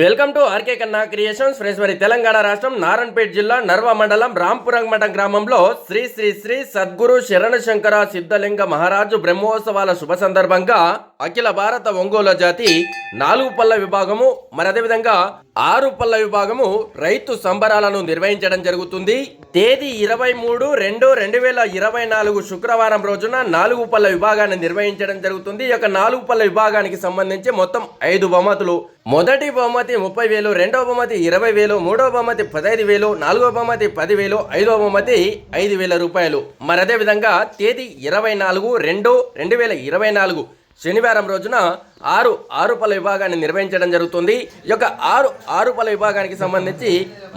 Welcome to RK Kanna creations. Friends మరి తెలంగాణ రాష్ట్రం నారాయణపేట జిల్లా నర్వ మండలం రాంపురం మఠం గ్రామంలో శ్రీ శ్రీ శ్రీ సద్గురు శరణ శంకర సిద్ధలింగ మహారాజు బ్రహ్మోత్సవాల శుభ సందర్భంగా అఖిల భారత ఒంగోలు జాతి నాలుగు పళ్ళ విభాగము మరి అదేవిధంగా ఆరు పళ్ళ విభాగము రైతు సంబరాలను నిర్వహించడం జరుగుతుంది. తేదీ ఇరవై మూడు రెండు రెండు వేల ఇరవై నాలుగు శుక్రవారం రోజున నాలుగు పళ్ళ విభాగాన్ని నిర్వహించడం జరుగుతుంది. ఈ యొక్క నాలుగు పళ్ళ విభాగానికి సంబంధించి మొత్తం ఐదు బహుమతులు. మొదటి బహుమతి ముప్పై వేలు రెండవ బహుమతి ఇరవై వేలు మూడవ బహుమతి పదహైదు వేలు నాలుగవ బహుమతి పదివేలు ఐదవ బహుమతి ఐదు వేల రూపాయలు. మరి అదే విధంగా తేదీ ఇరవై నాలుగు రెండు రెండు వేల ఇరవై నాలుగు శనివారం రోజున ఆరు ఆరు విభాగాన్ని నిర్వహించడం జరుగుతుంది. ఈ యొక్క ఆరు ఆరు విభాగానికి సంబంధించి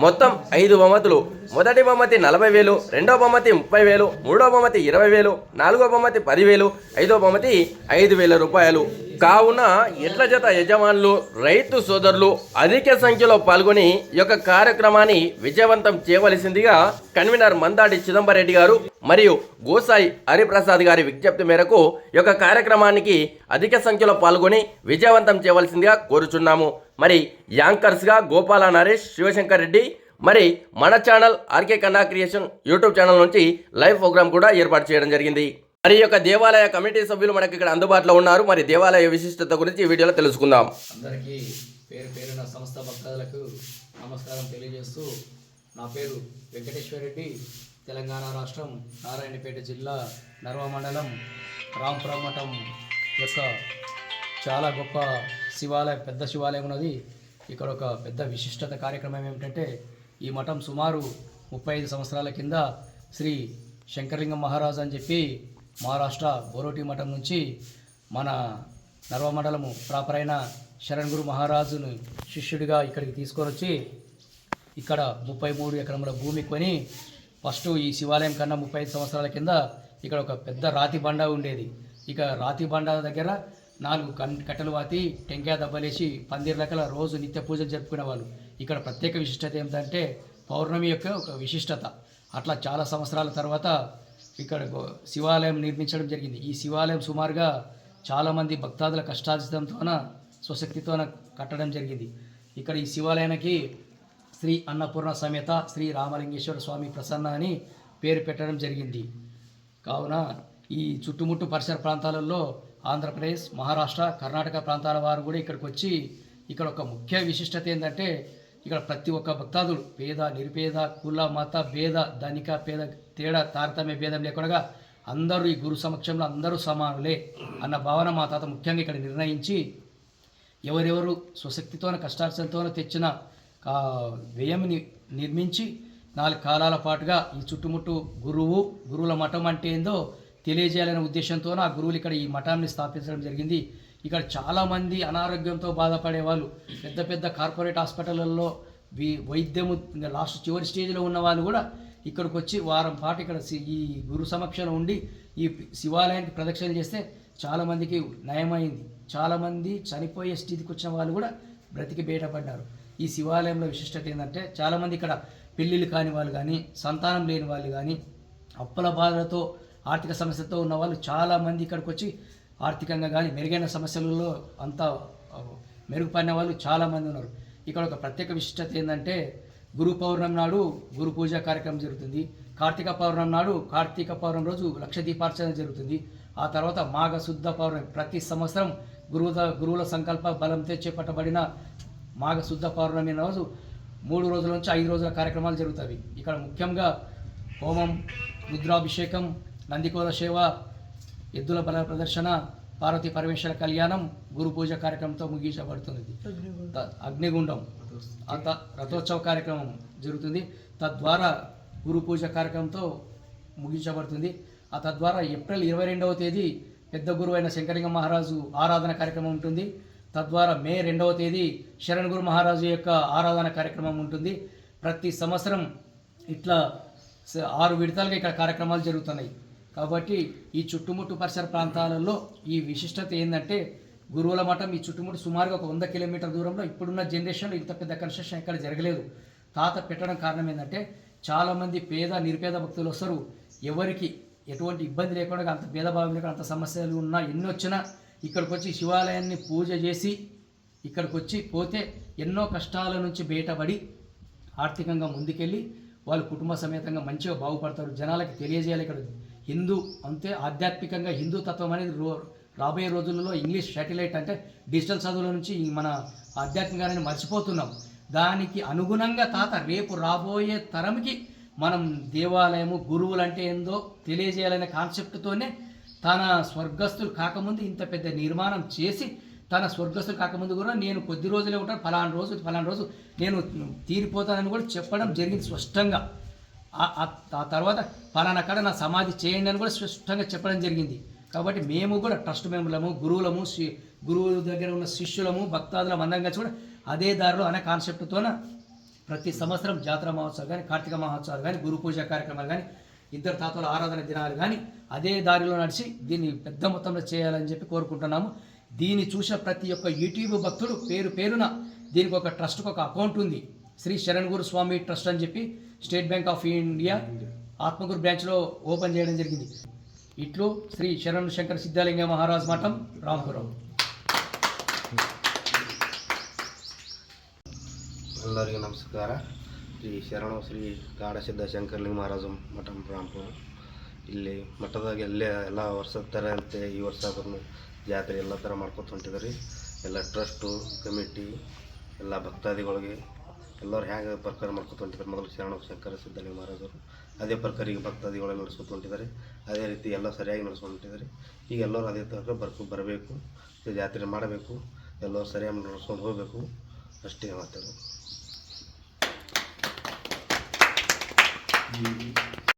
మొత్తం ఐదు బహుమతులు. మొదటి బహుమతి నలభై వేలు రెండవ బహుమతి ముప్పై వేలు మూడవ బహుమతి ఇరవై వేలు నాలుగవ బహుమతి పదివేలు ఐదవ బహుమతి ఐదు వేల రూపాయలు. కావున ఎడ్ల జత యజమానులు రైతు సోదరులు అధిక సంఖ్యలో పాల్గొని ఈ యొక్క కార్యక్రమాన్ని విజయవంతం చేయవలసిందిగా కన్వీనర్ మందాడి చిదంబరెడ్డి గారు మరియు గోసాయి హరిప్రసాద్ గారి విజ్ఞప్తి మేరకు ఈ యొక్క కార్యక్రమానికి అధిక సంఖ్యలో పాల్గొని విజయవంతం చేయవలసిందిగా కోరుచున్నాము. మరి యాంకర్స్గా గోపాల నరేష్ శివశంకర్ రెడ్డి మరి మన channel RK Kanna creation YouTube channel నుంచి లైవ్ ప్రోగ్రామ్ కూడా ఏర్పాటు చేయడం జరిగింది. మరి యొక్క దేవాలయ కమిటీ సభ్యులు మనకి ఇక్కడ అందుబాటులో ఉన్నారు. మరి దేవాలయ విశిష్టత గురించి ఈ వీడియోలో తెలుసుకుందాం. అందరికీ పేరు పేరున సంస్థ భక్తులకు నమస్కారం తెలియజేస్తూ నా పేరు వెంకటేశ్వర రెడ్డి. తెలంగాణ రాష్ట్రం నారాయణపేట జిల్లా నర్వ మండలం రాంపురం మఠం యొక్క చాలా గొప్ప శివాలయం పెద్ద శివాలయం ఉన్నది. ఇక్కడ ఒక పెద్ద విశిష్టత కార్యక్రమం ఏమిటంటే ఈ మఠం సుమారు ముప్పై ఐదు సంవత్సరాల కింద శ్రీ శంకరలింగం మహారాజు అని చెప్పి మహారాష్ట్ర బోరోటి మఠం నుంచి మన నర్వమండలము ప్రాపర్ అయిన శరణ్ గురు మహారాజును శిష్యుడిగా ఇక్కడికి తీసుకొని వచ్చి ఇక్కడ ముప్పై మూడు ఎకరముల భూమి కొని ఫస్ట్ ఈ శివాలయం కన్నా ముప్పై ఐదు సంవత్సరాల కింద ఇక్కడ ఒక పెద్ద రాతి బండ ఉండేది. ఇక రాతి బండ దగ్గర నాలుగు కన్ కట్టెలు వాతి టెంకాయ దెబ్బలేసి పందిరి లెక్కల రోజు నిత్య పూజలు జరుపుకునేవాళ్ళు. ఇక్కడ ప్రత్యేక విశిష్టత ఏమిటంటే పౌర్ణమి యొక్క ఒక విశిష్టత. అట్లా చాలా సంవత్సరాల తర్వాత ఇక్కడ శివాలయం నిర్మించడం జరిగింది. ఈ శివాలయం సుమారుగా చాలామంది భక్తాదుల కష్టార్జితంతోన స్వశక్తితోన కట్టడం జరిగింది. ఇక్కడ ఈ శివాలయానికి శ్రీ అన్నపూర్ణ సమేత శ్రీ రామలింగేశ్వర స్వామి ప్రసన్న అని పేరు పెట్టడం జరిగింది. కావున ఈ చుట్టుముట్టు పరిసర ప్రాంతాలలో ఆంధ్రప్రదేశ్ మహారాష్ట్ర కర్ణాటక ప్రాంతాల వారు కూడా ఇక్కడికి వచ్చి ఇక్కడ ఒక ముఖ్య విశిష్టత ఏంటంటే ఇక్కడ ప్రతి ఒక్క భక్తాదులు పేద నిరుపేద కుల మత భేద ధనిక పేద తేడా తారతమ్య భేదం లేకుండా అందరూ ఈ గురు సమక్షంలో అందరూ సమానులే అన్న భావన మా తాత ముఖ్యంగా ఇక్కడ నిర్ణయించి ఎవరెవరు స్వశక్తితోన కష్టార్జనతోన తెచ్చిన వ్యయంని నిర్మించి నాలుగు కాలాల పాటుగా ఈ చుట్టుముట్టు గురువు గురువుల మఠం అంటే ఏందో తెలియజేయాలనే ఉద్దేశంతో ఆ గురువులు ఇక్కడ ఈ మఠాన్ని స్థాపించడం జరిగింది. ఇక్కడ చాలామంది అనారోగ్యంతో బాధపడే వాళ్ళు పెద్ద పెద్ద కార్పొరేట్ హాస్పిటళ్ళల్లో వైద్యము లాస్ట్ చివరి స్టేజ్లో ఉన్న వాళ్ళు కూడా ఇక్కడికి వచ్చి వారం పాటు ఇక్కడ ఈ గురు సమక్షంలో ఉండి ఈ శివాలయానికి ప్రదక్షిణ చేస్తే చాలామందికి నయమైంది. చాలామంది చనిపోయే స్థితికి వచ్చిన వాళ్ళు కూడా బ్రతికి బయటపడ్డారు. ఈ శివాలయంలో విశిష్టత ఏంటంటే చాలామంది ఇక్కడ పెళ్ళిళ్ళు కాని వాళ్ళు కానీ సంతానం లేని వాళ్ళు కానీ అప్పుల బాధలతో ఆర్థిక సమస్యతో ఉన్న వాళ్ళు చాలామంది ఇక్కడికి వచ్చి ఆర్థికంగా కానీ మెరుగైన సమస్యలలో అంతా మెరుగుపడిన వాళ్ళు చాలామంది ఉన్నారు. ఇక్కడ ఒక ప్రత్యేక విశిష్టత ఏంటంటే గురు పౌర్ణమి నాడు గురు పూజ కార్యక్రమం జరుగుతుంది. కార్తీక పౌర్ణమి నాడు కార్తీక పౌర్ణమి రోజు లక్ష దీపార్చన జరుగుతుంది. ఆ తర్వాత మాఘ శుద్ధ పౌర్ణమి ప్రతి సంవత్సరం గురువుల గురువుల సంకల్ప బలంతో చేపట్టబడిన మాఘ శుద్ధ పౌర్ణమి రోజు మూడు రోజుల నుంచి ఐదు రోజుల కార్యక్రమాలు జరుగుతాయి. ఇక్కడ ముఖ్యంగా హోమం రుద్రాభిషేకం నందికోల సేవ ఎద్దుల బల ప్రదర్శన పార్వతీ పరమేశ్వర కళ్యాణం గురు పూజ కార్యక్రమంతో ముగించబడుతుంది అగ్నిగుండం. రథోత్సవ కార్యక్రమం జరుగుతుంది. తద్వారా గురు పూజ కార్యక్రమంతో ముగించబడుతుంది. ఆ తద్వారా ఏప్రిల్ ఇరవై రెండవ తేదీ పెద్ద గురువు అయిన శంకరింగ మహారాజు ఆరాధన కార్యక్రమం ఉంటుంది. తద్వారా మే రెండవ తేదీ శరణ్ గురు మహారాజు యొక్క ఆరాధన కార్యక్రమం ఉంటుంది. ప్రతి సంవత్సరం ఇట్లా ఆరు విడతలుగా ఇక్కడ కార్యక్రమాలు జరుగుతున్నాయి. కాబట్టి ఈ చుట్టుముట్టు పరిసర ప్రాంతాలలో ఈ విశిష్టత ఏంటంటే గురువుల మఠం ఈ చుట్టుముట్టు సుమారుగా ఒక వంద కిలోమీటర్ దూరంలో ఇప్పుడున్న జనరేషన్లో ఇంత పెద్ద కన్స్ట్రక్షన్ ఇక్కడ జరగలేదు. తాత పెట్టడం కారణం ఏంటంటే చాలామంది పేద నిరుపేద భక్తులు వస్తారు. ఎవరికి ఎటువంటి ఇబ్బంది లేకుండా అంత భేదభావం లేకుండా అంత సమస్యలు ఉన్నా ఎన్ని వచ్చినా ఇక్కడికి వచ్చి శివాలయాన్ని పూజ చేసి ఇక్కడికి వచ్చి పోతే ఎన్నో కష్టాల నుంచి బయటపడి ఆర్థికంగా ముందుకెళ్ళి వాళ్ళు కుటుంబ సమేతంగా మంచిగా బాగుపడతారు. జనాలకి తెలియజేయాలి ఇక్కడ. హిందూ అంతే ఆధ్యాత్మికంగా హిందూ తత్వం అనేది రో రాబోయే రోజులలో ఇంగ్లీష్ శాటిలైట్ అంటే డిజిటల్ చదువుల నుంచి మన ఆధ్యాత్మికాన్ని మర్చిపోతున్నాం. దానికి అనుగుణంగా తాత రేపు రాబోయే తరంకి మనం దేవాలయము గురువులు అంటే ఏందో తెలియజేయాలనే కాన్సెప్ట్తోనే తన స్వర్గస్థులు కాకముందు ఇంత పెద్ద నిర్మాణం చేసి తన స్వర్గస్థులు కాకముందు కూడా నేను కొద్ది రోజులే ఉంటాను ఫలానా రోజు ఫలానా రోజు నేను తీరిపోతానని కూడా చెప్పడం జరిగింది స్పష్టంగా. ఆ- తర్వాత ఫలానా కాడ నా సమాధి చేయండి అని కూడా స్పష్టంగా చెప్పడం జరిగింది. కాబట్టి మేము కూడా ట్రస్ట్ మెంబర్లము గురువులము శి- గురువుల దగ్గర ఉన్న శిష్యులము భక్తాదులం అందంగా కూడా అదే దారిలో అనే కాన్సెప్ట్తోన ప్రతి సంవత్సరం జాతర మహోత్సవాలు కానీ కార్తీక మహోత్సవాలు కానీ గురు పూజ కార్యక్రమాలు కానీ ఇద్దరు తాతల ఆరాధన దినాలు కానీ అదే దారిలో నడిచి దీన్ని పెద్ద మొత్తంలో చేయాలని చెప్పి కోరుకుంటున్నాము. దీన్ని చూసిన ప్రతి ఒక్క యూట్యూబ్ భక్తుడు పేరు పేరున దీనికి ఒక ట్రస్ట్కి ఒక అకౌంట్ ఉంది. శ్రీ శరణ్ గురు స్వామి ట్రస్ట్ అని చెప్పి State Bank of India Atmaguru బ్రాంచ్లో ఓపెన్ చేయడం జరిగింది ఇట్లు శ్రీ శరణ్ శంకర్ సిద్ధాలింగ మహారాజ్ మఠం రాంపురం ಎಲ್ಲರಿಗೂ ನಮಸ್ಕಾರ ಶ್ರೀ ಶರಣು ಶ್ರೀ ಗಾಢ ಸಿದ್ಧ ಶಂಕರಲಿಂಗ ಮಹಾರಾಜ ಮಠ ರಾಂಪುರ ಇಲ್ಲಿ ಮಠದಾಗ ಎಲ್ಲೇ ಎಲ್ಲ ವರ್ಷದ ಥರ ಅಂತೆ ಈ ವರ್ಷ ಆದ್ರೂ ಜಾತ್ರೆ ಎಲ್ಲ ಥರ ಮಾಡ್ಕೊತ ಹೊಂಟಿದ್ದಾರೆ ಎಲ್ಲ ಟ್ರಸ್ಟು ಕಮಿಟಿ ಎಲ್ಲ ಭಕ್ತಾದಿಗಳಿಗೆ ಎಲ್ಲರೂ ಹೇಗೆ ಪ್ರಕಾರ ಮಾಡ್ಕೊತ ಹೊಂಟಿದ್ದಾರೆ. ಮೊದಲು ಶರಣ ಶಂಕರ ಸಿದ್ದಲಿಂಗ ಮಹಾರಾಜರು, ಅದೇ ಪ್ರಕಾರ ಈಗ ಭಕ್ತಾದಿಗಳು ನಡೆಸ್ಕೊತ ಹೊಂಟಿದ್ದಾರೆ. ಅದೇ ರೀತಿ ಎಲ್ಲ ಸರಿಯಾಗಿ ನಡೆಸ್ಕೊಂಡಿದ್ದಾರೆ ಈಗ ಎಲ್ಲರೂ ಅದೇ ಥರ ಬರ್ಕೊ ಬರಬೇಕು ಜಾತ್ರೆ ಮಾಡಬೇಕು, ಎಲ್ಲರೂ ಸರಿಯಾಗಿ ನಡೆಸ್ಕೊಂಡು ಹೋಗಬೇಕು. ಅಷ್ಟೇ ಮಾತಾಡೋದು